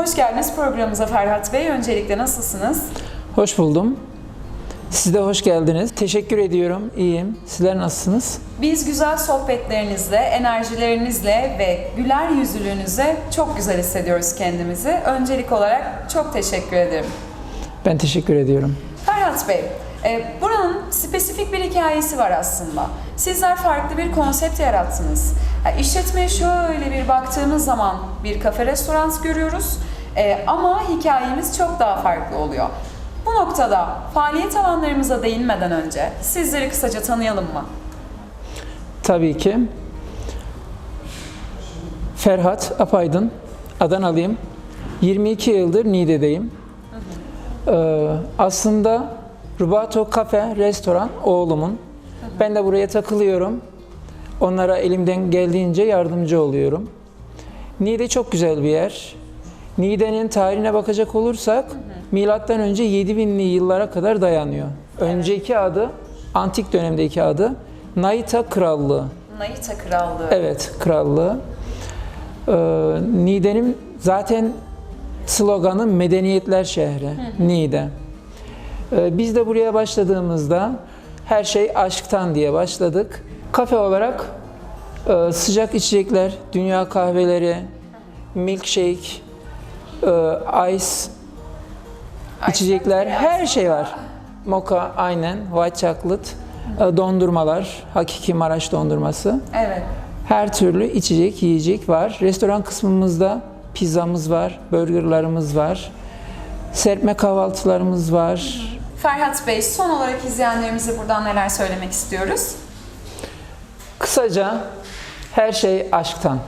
Hoş geldiniz programımıza Ferhat Bey. Öncelikle nasılsınız? Hoş buldum. Siz de hoş geldiniz. Teşekkür ediyorum. İyiyim. Sizler nasılsınız? Biz güzel sohbetlerinizle, enerjilerinizle ve güler yüzlülüğünüzle çok güzel hissediyoruz kendimizi. Öncelik olarak çok teşekkür ederim. Ben teşekkür ediyorum. Ferhat Bey, e, buranın spesifik bir hikayesi var aslında. Sizler farklı bir konsept yarattınız. Ya, İşletmeye şöyle bir baktığımız zaman bir kafe restoran görüyoruz E, ama hikayemiz çok daha farklı oluyor. Bu noktada faaliyet alanlarımıza değinmeden önce sizleri kısaca tanıyalım mı? Tabii ki. Ferhat Apaydın. Adanalıyım. 22 yıldır Niğde'deyim. Ee, aslında Rubato Kafe, restoran oğlumun. Ben de buraya takılıyorum. Onlara elimden geldiğince yardımcı oluyorum. Niğde çok güzel bir yer. Niğde'nin tarihine bakacak olursak milattan önce 7000'li yıllara kadar dayanıyor. Önceki adı, antik dönemdeki adı Naita Krallığı. Naita Krallığı. Evet, krallığı. Ee, Niğde'nin zaten sloganı medeniyetler şehri, Niğde. Ee, biz de buraya başladığımızda her şey aşktan diye başladık. Kafe olarak e, sıcak içecekler, dünya kahveleri, milkshake, e, ice, içecekler, her şey var. Mocha aynen, white chocolate, e, dondurmalar, hakiki Maraş dondurması. Evet. Her türlü içecek, yiyecek var. Restoran kısmımızda pizzamız var, burgerlarımız var. Serpme kahvaltılarımız var. Ferhat Bey, son olarak izleyenlerimize buradan neler söylemek istiyoruz? Kısaca her şey aşktan.